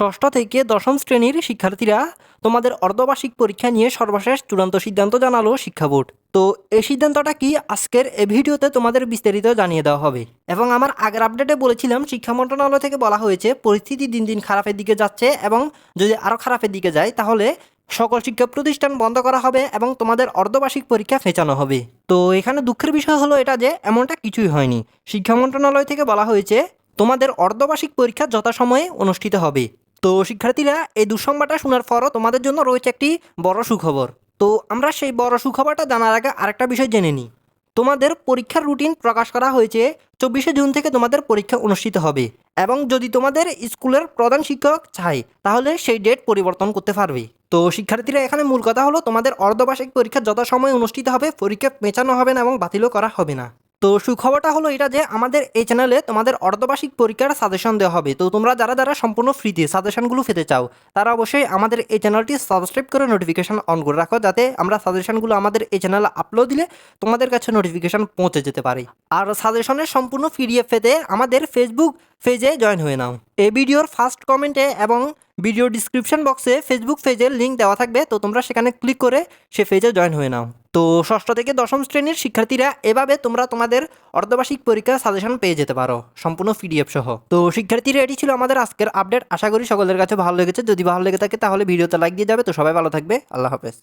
ষষ্ঠ থেকে দশম শ্রেণির শিক্ষার্থীরা তোমাদের অর্ধবার্ষিক পরীক্ষা নিয়ে সর্বশেষ চূড়ান্ত সিদ্ধান্ত জানালো শিক্ষা বোর্ড। তো এই সিদ্ধান্তটা কি? আজকের এই ভিডিওতে তোমাদের বিস্তারিত জানিয়ে দেওয়া হবে। এবং আমার আগের আপডেটে বলেছিলাম, শিক্ষা মন্ত্রণালয় থেকে বলা হয়েছে, পরিস্থিতি দিন দিন খারাপের দিকে যাচ্ছে এবং যদি আরও খারাপের দিকে যায়, তাহলে সকল শিক্ষা প্রতিষ্ঠান বন্ধ করা হবে এবং তোমাদের অর্ধবার্ষিক পরীক্ষা ফেঁচানো হবে। তো এখানে দুঃখের বিষয় হলো এটা যে, এমনটা কিছুই হয়নি। শিক্ষা মন্ত্রণালয় থেকে বলা হয়েছে, তোমাদের অর্ধবার্ষিক পরীক্ষা যথাসময়ে অনুষ্ঠিত হবে। তো শিক্ষার্থীরা, এই দুঃসংবাদটা শোনার পরও তোমাদের জন্য রয়েছে একটি বড় সুখবর। তো আমরা সেই বড় সুখবরটা জানার আগে আরেকটা বিষয় জেনে নিই। তোমাদের পরীক্ষার রুটিন প্রকাশ করা হয়েছে চব্বিশে জুন থেকে তোমাদের পরীক্ষা অনুষ্ঠিত হবে এবং যদি তোমাদের স্কুলের প্রধান শিক্ষক চায়, তাহলে সেই ডেট পরিবর্তন করতে পারবে। তো শিক্ষার্থীরা, এখানে মূল কথা হলো তোমাদের অর্ধবার্ষিক পরীক্ষা যথাসময়ে অনুষ্ঠিত হবে, পরীক্ষা পেঁচানো হবে না এবং বাতিলও করা হবে না। তো সুখবরটা হলো এটা যে আমাদের এই চ্যানেলে তোমাদের অর্ধবার্ষিক পরীক্ষার সাজেশন দেওয়া হবে। তো তোমরা যারা যারা সম্পূর্ণ ফ্রিতে সাজেশনগুলো পেতে চাও, তারা অবশ্যই আমাদের এই চ্যানেলটি সাবস্ক্রাইব করে নোটিফিকেশান অন করে রাখো, যাতে আমরা সাজেশনগুলো আমাদের এই চ্যানেলে আপলোড দিলে তোমাদের কাছে নোটিফিকেশান পৌঁছে যেতে পারে। আর সাজেশনের সম্পূর্ণ ফিরিয়ে পেতে আমাদের ফেসবুক পেজে জয়েন হয়ে নাও। এই ভিডিওর ফার্স্ট কমেন্টে এবং ভিডিও ডিসক্রিপশন বক্সে ফেসবুক পেজের লিঙ্ক দেওয়া থাকবে, তো তোমরা সেখানে ক্লিক করে সে পেজে জয়েন হয়ে নাও। তো ষষ্ঠ থেকে দশম শ্রেণির শিক্ষার্থীরা এভাবে তোমরা তোমাদের অর্ধবার্ষিক পরীক্ষার সাজেশন পেয়ে যেতে পারো, সম্পূর্ণ পিডিএফ সহ। তো শিক্ষার্থীরা, এটি ছিল আমাদের আজকের আপডেট। আশা করি সকলের কাছে ভালো লেগেছে। যদি ভালো লেগে থাকে তাহলে ভিডিওতে লাইক দিয়ে যাবে। তো সবাই ভালো থাকবে। আল্লাহ হাফেজ।